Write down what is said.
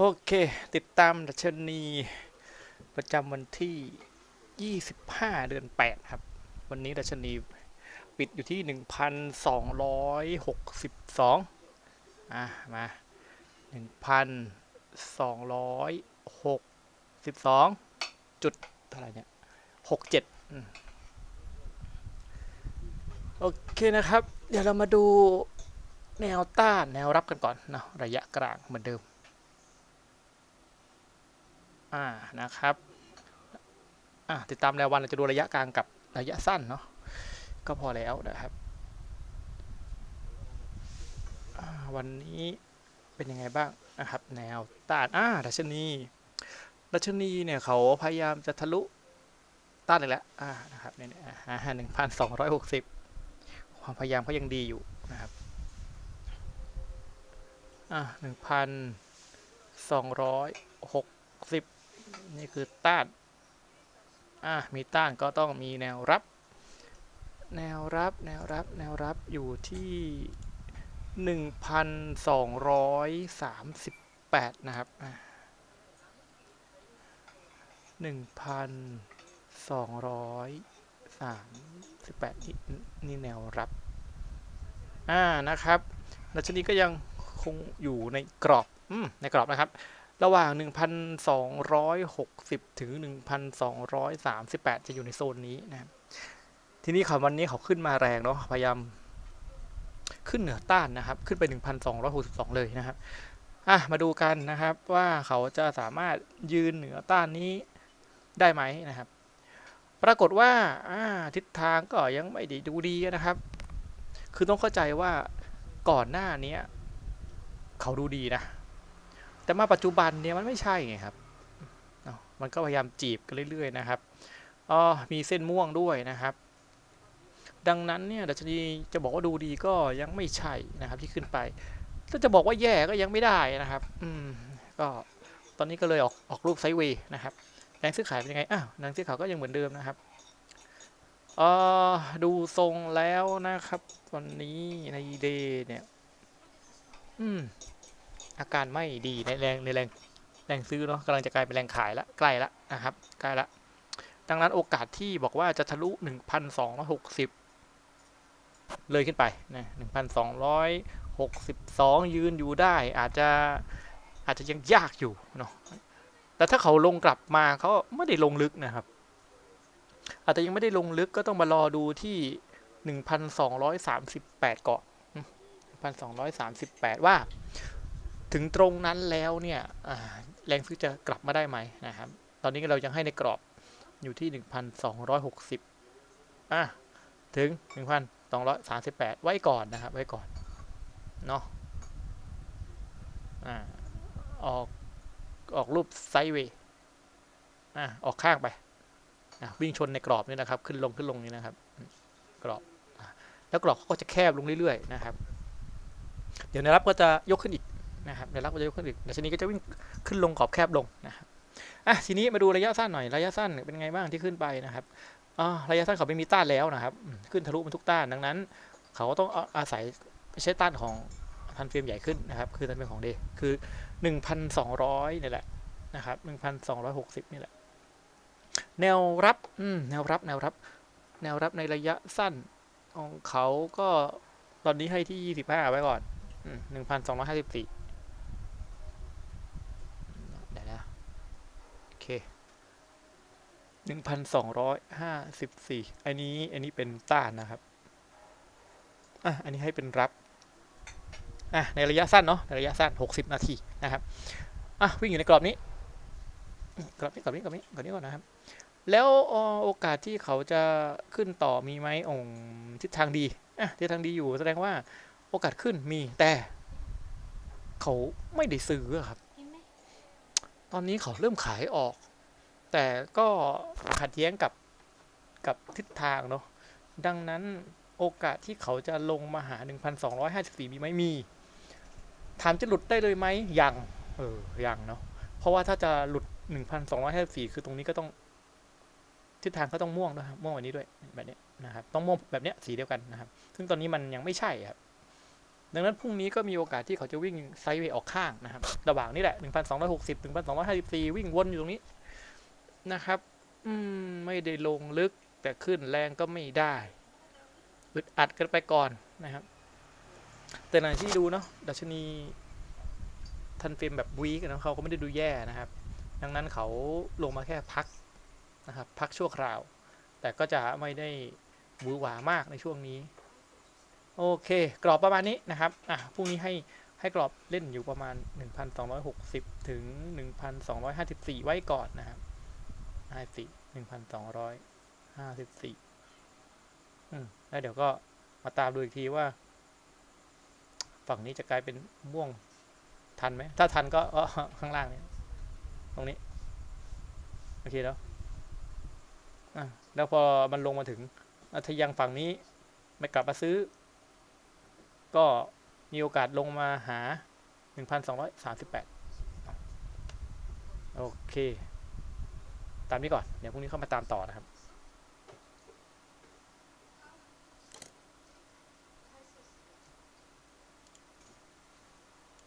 โอเค ติดตามดัชนีประจำวันที่ 25 เดือน 8 ครับ วันนี้ดัชนีปิดอยู่ที่ 1,262 อะ มา 1,262 จุดเท่าไหร่เนี่ย 67อโอเคนะครับ เดี๋ยวเรามาดูแนวต้านแนวรับกันก่อนเนาะระยะกลางเหมือนเดิม อ่านะครับอ่าติดตามแนววันเราจะดูระยะกลางกับระยะสั้นเนาะก็พอแล้วนะครับ วันนี้เป็นยังไงบ้างนะครับ แนวต้านอ่าดัชนีดัชนีเนี่ยเขาพยายามจะทะลุต้านเลยแล้วอ่านะครับเนี่ยอ่าหนึ่งพันสองร้อยหกสิบความพยายามเขายังดีอยู่นะครับอ่าหนึ่งพันสองร้อยหกสิบ นี่คือต้าน อะมีต้านก็ต้องมีแนวรับ แนวรับ แนวรับ แนวรับอยู่ที่หนึ่งพันสองร้อยสามสิบแปดนะครับหนึ่งพันสองร้อยสามสิบแปดนี่นี่แนวรับ อ่า นะครับดัชนีก็ยังคงอยู่ในกรอบ อืม ในกรอบนะครับ ระหว่าง 1,260 ถึง 1,238 จะอยู่ในโซนนี้นะครับทีนี้เขาวันนี้เขาขึ้นมาแรงเนาะพยายามขึ้นเหนือต้านนะครับ ขึ้นไป 1,262 เลยนะครับอะมาดูกันนะครับว่าเขาจะสามารถยืนเหนือต้านนี้ได้ไหมนะครับ ปรากฏว่าทิศทางก็ยังไม่ด้ดูดีนะครับ คือต้องเข้าใจว่าก่อนหน้านี้เขาดูดีนะ แต่มาปัจจุบันเนี่ยมันไม่ใช่ไงครับ มันก็พยายามจีบกันเรื่อยๆนะครับอ๋อมีเส้นม่วงด้วยนะครับ ดังนั้นเนี่ยดัชนีจะบอกว่าดูดีก็ยังไม่ใช่นะครับที่ขึ้นไป ถ้าจะบอกว่าแย่ก็ยังไม่ได้นะครับ อืม ก็ตอนนี้ก็เลยออกออกรูปไซด์เวย์นะครับแรงซื้อขายเป็นยังไง อ้าวแรงซื้อขายก็ยังเหมือนเดิมนะครับเออดูทรงแล้วนะครับ วันนี้ในเดย์เนี่ย อืม อาการไม่ดีในแรงในแรงแรงซื้อเนาะกำลังจะกลายเป็นแรงขายละใกล้ละนะครับใกล้ละดังนั้นโอกาสที่บอกว่าจะทะลุ 1,260 เลยขึ้นไปนะ1,262 ยืนอยู่ได้ อาจจะอาจจะยังยากอยู่เนาะแต่ถ้าเขาลงกลับมาเขาไม่ได้ลงลึกนะครับ อาจจะยังไม่ได้ลงลึกก็ต้องมารอดูที่ 1,238 เกาะ1,238 ว่า ถึงตรงนั้นแล้วเนี่ยแรงซื้อจะกลับมาได้ไหมนะครับ ตอนนี้เรายังให้ในกรอบอยู่ที่ 1,260อะถึง 1,238 ไว้ก่อนนะครับ ไว้ก่อน เนาะอ่าออก ออกรูปไซด์เวย์อะออกข้างไปอะวิ่งชนในกรอบนี่นะครับ ขึ้นลงขึ้นลงนี่นะครับ กรอบ แล้วกรอบเขาก็จะแคบลงเรื่อยๆนะครับ เดี๋ยวในรับก็จะยกขึ้นอีก นะครับในรักษณ์จะยกขึ้นอีกดัชนีก็จะวิ่งขึ้นลงกรอบแคบลงนะครับอะทีนี้มาดูระยะสั้นหน่อยระยะสั้นเป็นไงบ้างที่ขึ้นไปนะครับอ๋อระยะสั้นเขาไม่มีต้านแล้วนะครับ ขึ้นทะลุมันทุกต้านดังนั้น เขาต้องอาศัยใช้ต้านของพันเฟรมใหญ่ขึ้นนะครับ คือตันเป็นของเดคือ 1,200นี่แหละนะครับ1,260 นี่แหละ แนวรับอืมแนวรับ แนวรับ แนวรับในระยะสั้นของเขาก็ตอนนี้ให้ที่ 25 ไว้ก่อน 1,254 เคหนึ่งพันสองร้อยห้าสิบสี่อันนี้ อันนี้เป็นต้านนะครับ อะ อันนี้ให้เป็นรับ อะ ในระยะสั้นเนาะ ในระยะสั้นหกสิบนาทีนะครับ อะ วิ่งอยู่ในกรอบนี้ กรอบนี้ กรอบนี้ กรอบนี้ กรอบนี้ก่อนนะครับ แล้วโอกาสที่เขาจะขึ้นต่อมีไหมองทิศทางดี อะ ทิศทางดีอยู่ แสดงว่าโอกาสขึ้นมี แต่ เขาไม่ได้ซื้อครับ อนนี้เขาเริ่มขายออก แต่ก็ขัดแย้งกับกับทิศทางเนาะดังนั้นโอกาสที่เขาจะลงมาหา 1,254 มีไหมมี ถามจะหลุดได้เลยไหมยัง เออ ยังเนาะ เพราะว่าถ้าจะหลุด 1,254 คือตรงนี้ก็ต้อง ทิศทางก็ต้องม่วงด้วยม่วงแบบนี้ด้วยแบบนี้นะครับ ต้องม่วงแบบเนี้ยสีเดียวกันนะครับ ซึ่งตอนนี้มันยังไม่ใช่ครับ ดังนั้นพรุ่งนี้ก็มีโอกาสที่เขาจะวิ่งไซด์เวย์ออกข้างนะครับระหว่างนี้แหละ 1,260ถึง1,254 วิ่งวนอยู่ตรงนี้นะครับ อืม ไม่ได้ลงลึกแต่ขึ้นแรงก็ไม่ได้อึดอัดกันไปก่อนนะครับ แต่หลังที่ดูเนาะดัชนีทันเฟรมแบบวีกนะเขาก็ไม่ได้ดูแย่นะครับ ดังนั้นเขาลงมาแค่พักนะครับ พักชั่วคราว แต่ก็จะไม่ได้หวือหวามากในช่วงนี้ โอเค กรอบประมาณนี้นะครับอะพรุ่งนี้ให้ให้กรอบเล่นอยู่ประมาณ 1,260 ถึง 1,254 ไว้ก่อนนะครับ54 1,254อืมแล้วเดี๋ยวก็มาตามดูอีกทีว่า ฝั่งนี้จะกลายเป็นม่วงทันไหม ถ้าทันก็ข้างล่างเนี่ยตรงนี้ โอเคแล้วอะแล้วพอมันลงมาถึงอะถ้ายังฝั่งนี้ไม่กลับมาซื้อ ก็มีโอกาสลงมาหา 1,238 โอเค ตามนี้ก่อน เดี๋ยวพรุ่งนี้เข้ามาตามต่อนะครับ